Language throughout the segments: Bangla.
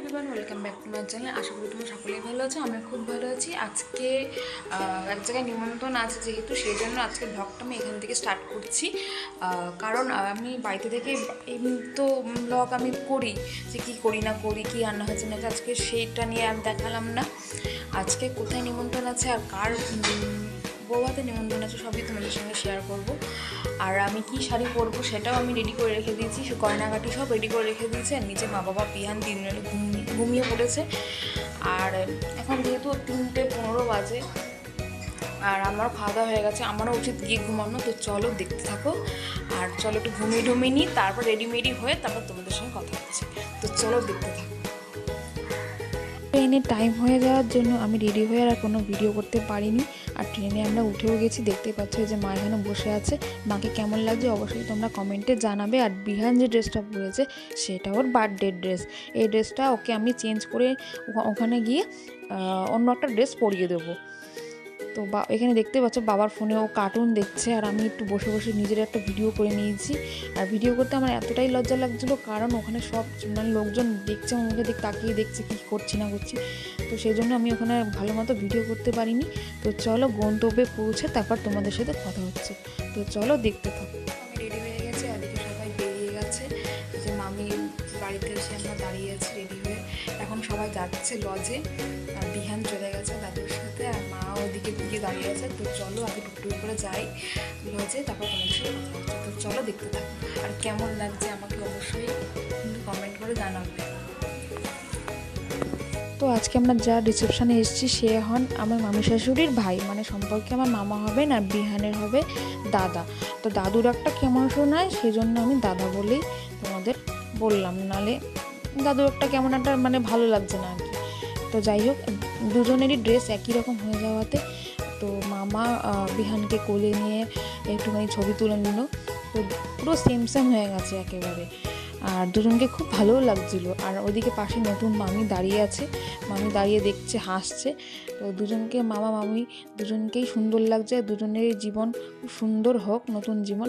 Everyone welcome back to my channel আশা করি তোমরা সকলেই ভালো আছো আমি খুব ভালো আছি। আজকে এক জায়গায় নিমন্ত্রণ আছে যেহেতু, সেই জন্য আজকে ব্লগটা আমি এখান থেকে স্টার্ট করছি। কারণ আমি বাড়িতে থেকে এমনি তো ব্লগ আমি করি, যে কী করি না করি, কী রান্না হয়েছে না আজকে সেইটা নিয়ে আর দেখালাম না। আজকে কোথায় নিমন্ত্রণ আছে আর কার বৌভাতে নিমন্ত্রণ আছে, সবই তোমাদের সঙ্গে শেয়ার করব। আর আমি কি শাড়ি পরবো সেটাও আমি রেডি করে রেখে দিয়েছি, সে গয়নাঘাটি সব রেডি করে রেখে দিয়েছি, আর নিচে মা বাবা পিহান তিনজনে ঘুমিয়ে পড়েছে। আর এখন যেহেতু তিনটে পনেরো বাজে, আর আমারও খাওয়া হয়ে গেছে, আমারও উচিত গিয়ে ঘুমানো, তো চলো দেখতে থাকো। আর চলো একটু ঘুমিয়ে ঢুমিয়ে নিই, তারপর রেডিমেডি হয়ে তারপর তোমাদের সঙ্গে কথা হচ্ছে তো চলো দেখতে থাকো। ট্রেনে টাইম হয়ে যাওয়ার জন্য আমি রেডি হয়ে আর কোনো ভিডিও করতে পারিনি। আর ট্রেনে আমরা উঠেও গেছি দেখতে পাচ্ছ যে মা এখানে বসে আছে। মাকে কেমন লাগছে অবশ্যই তোমরা কমেন্টে জানাবে। আর বিহান যে ড্রেসটা পরেছে, সেটা ওর বার্থডে ড্রেস এই ড্রেসটা ওকে আমি চেঞ্জ করে ওখানে গিয়ে অন্য একটা ড্রেস পরিয়ে দেবো। তো বা, এখানে দেখতে পাচ্ছ বাবার ফোনে ও কার্টুন দেখছে আর আমি একটু বসে বসে নিজের একটা ভিডিও করে নিয়েছি। আর ভিডিও করতে আমার এতটাই লজ্জা লাগছিল কারণ ওখানে সব মানে লোকজন দেখছে আমার মুখে তাকিয়ে দেখছে কী করছি না করছি। তো সেই জন্য আমি ওখানে ভালো মতো ভিডিও করতে পারিনি। তো চলো গন্তব্যে পৌঁছে তারপর তোমাদের সাথে কথা হচ্ছে। তো চলো দেখতে থাকো। রেডি হয়ে গেছি সবাই বেরিয়ে গেছে। যে বাড়িতে এসে আমরা দাঁড়িয়ে আছি রেডি হয়ে। এখন সবাই যাচ্ছে লজে আর বিহান চলে গেছে, দাদুর সাথে আর মা ওদিকে দিকে দাঁড়িয়ে আছে। তো চলো আগে টুকটুক করে যাই। লজে তারপর তোমাদের সাথে তো চলো দেখতে থাকো। আর কেমন লাগছে আমাকে অবশ্যই কিন্তু কমেন্ট করে জানাবে। তো আজকে আমরা যা রিসেপশানে এসেছি, সে হন আমার মামি শাশুড়ির ভাই। মানে সম্পর্কে আমার মামা হবে না বিহানের হবে দাদা। তো দাদুর একটা কেমন শোনায়, সেজন্য আমি দাদা বলেই তোমাদের বললাম। নালে দাদুর একটা কেমন একটা মানে ভালো লাগছে না আর কি। তো যাই হোক দুজনেরই ড্রেস একই রকম হয়ে যাওয়াতে তো মামা বিহানকে কোলে নিয়ে একটুখানি ছবি তুলে নিল। তো পুরো সেম সেম হয়ে গেছে একেবারে। আর দুজনকে খুব ভালোও লাগছিল। আর ওদিকে পাশে নতুন মামি দাঁড়িয়ে আছে। মামি দাঁড়িয়ে দেখছে, হাসছে। তো দুজনকে মামা, মামি দুজনকেই সুন্দর লাগছে। দুজনেরই জীবন খুব সুন্দর হোক, নতুন জীবন।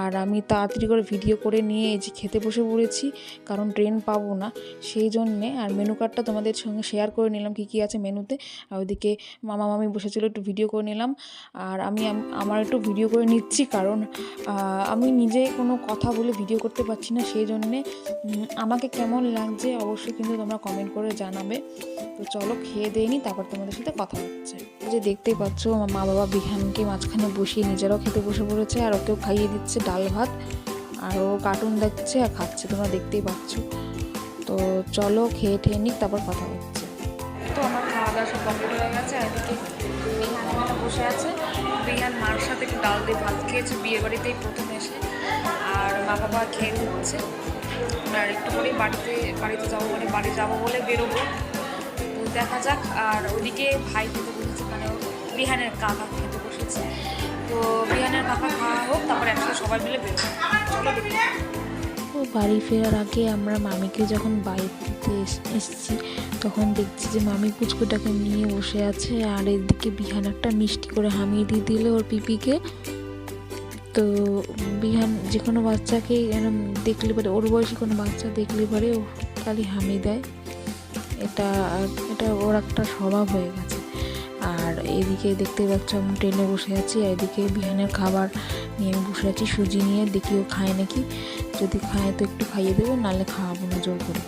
আর আমি তাড়াতাড়ি করে ভিডিও করে নিয়ে এই যে খেতে বসে পড়েছি, কারণ ট্রেন পাবো না। সেই জন্যে আর মেনু কার্ডটা তোমাদের সঙ্গে শেয়ার করে নিলাম, কী কী আছে মেনুতে। আর ওইদিকে মামা, মামি বসেছিল, একটু ভিডিও করে নিলাম। আর আমি আমার একটু ভিডিও করে নিচ্ছি, কারণ আমি নিজে কোনো কথা বলে ভিডিও করতে পারছি না, সেই জন্যে উম, আমাকে কেমন লাগছে অবশ্যই কিন্তু তোমরা কমেন্ট করে জানাবে। তো চলো খেয়ে দিয়ে তারপর তোমাদের সাথে কথা হচ্ছে। যে দেখতেই পাচ্ছ আমার মা বাবা বিহানকে মাঝখানে বসিয়ে নিজেরাও খেতে বসে পড়েছে আর ওকেও খাইয়ে দিচ্ছে ডাল ভাত। আর ও কার্টুন দেখছে আর খাচ্ছে তোমরা দেখতেই পাচ্ছ। তো চলো খেয়ে ঠেয়ে নিক তারপর কথা হচ্ছে। তো আমার খাওয়া দাওয়া সব কমপ্লিট হয়ে গেছে এদিকে বিহান বসে আছে। বিহান মার সাথে একটু ডাল দিয়ে ভাত খেয়েছে বিয়ে বাড়িতেই প্রথম এসে। আর মা বাবা খেয়ে হচ্ছে আর একটু বাড়িতে বাড়িতে যাব বলে বাড়ি যাব বলে বেরোবো। তো দেখা যাক, আর ওদিকে ভাই খেতে বসেছে মানে বিহানের কাকা খেতে বসেছে। তো বিহানের কাকা খাওয়া হোক, তারপর একসাথে সবাই মিলে বেরোবো। চলো বাড়ি ফেরার আগে আমরা মামিকে যখন বাড়িতে এসেছি, তখন দেখছি যে মামি পুচকুটাকে নিয়ে বসে আছে, আর এদিকে বিহান একটা মিষ্টি করে হামিয়ে দিয়ে দিলে ওর পিপিকে। তো বিহান যে কোনো বাচ্চাকে এরম দেখলে পরে, ওর বয়সী কোনো বাচ্চা দেখলে পরে ও খালি হামি দেয়। এটা এটা ওর একটা স্বভাব হয়ে গেছে। আর এদিকে দেখতে পাচ্ছ আমি ট্রেনে বসে আছি, আর এদিকে বিহানের খাবার নিয়ে আমি বসে আছি, সুজি নিয়ে, দেখি ও খায় নাকি। যদি খায় তো একটু খাইয়ে দেবো নাহলে খাওয়াবো না জোর করে।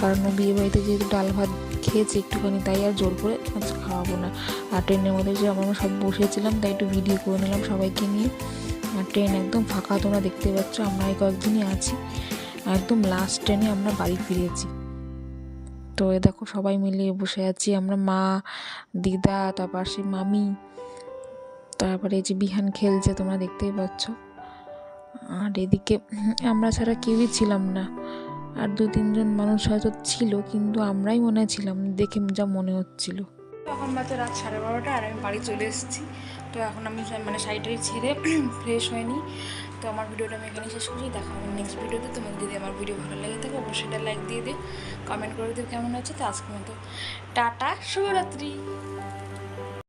কারণ ও বিয়ে বাড়িতে যেহেতু ডাল ভাত খেয়েছে একটুখানি, তাই আর জোর করে আজ খাওয়াবো না। আর ট্রেনের মধ্যে যে আমরা সব বসেছিলাম, তাই একটু ভিডিও করে নিলাম সবাইকে নিয়ে। আর ট্রেন একদম ফাঁকা, তোমরা দেখতে পাচ্ছ, আমরা এই কয়েকদিনই আছি। একদম লাস্ট ট্রেনে আমরা বাড়ি ফিরেছি। তো এ দেখো, সবাই মিলে বসে আছি, আমরা মা, দিদা, তারপর পাশে মামি, তারপরে এই যে বিহান খেলছে, তোমরা দেখতেই পাচ্ছ। আর এদিকে আমরা ছাড়া কেউই ছিলাম না। আর দু তিনজন মানুষ হয়তো ছিল, কিন্তু আমরাই মনে ছিলাম, দেখে যা মনে হচ্ছিল। এখন মাত্র রাত সাড়ে বারোটা আর আমি বাড়ি চলে এসেছি। তো এখন আমি মানে শাড়িটাই ছেড়ে ফ্রেশ হয়নি। তো আমার ভিডিওটা আমি এখানে শেষ করছি। দেখা হবে নেক্সট ভিডিওতে। তোমাদের যদি আমার ভিডিও ভালো লাগে থাকে অবশ্যই লাইক দিয়ে দিও কমেন্ট করে দিও কেমন হচ্ছে তো আজকের মতো। টাটা, শুভরাত্রি।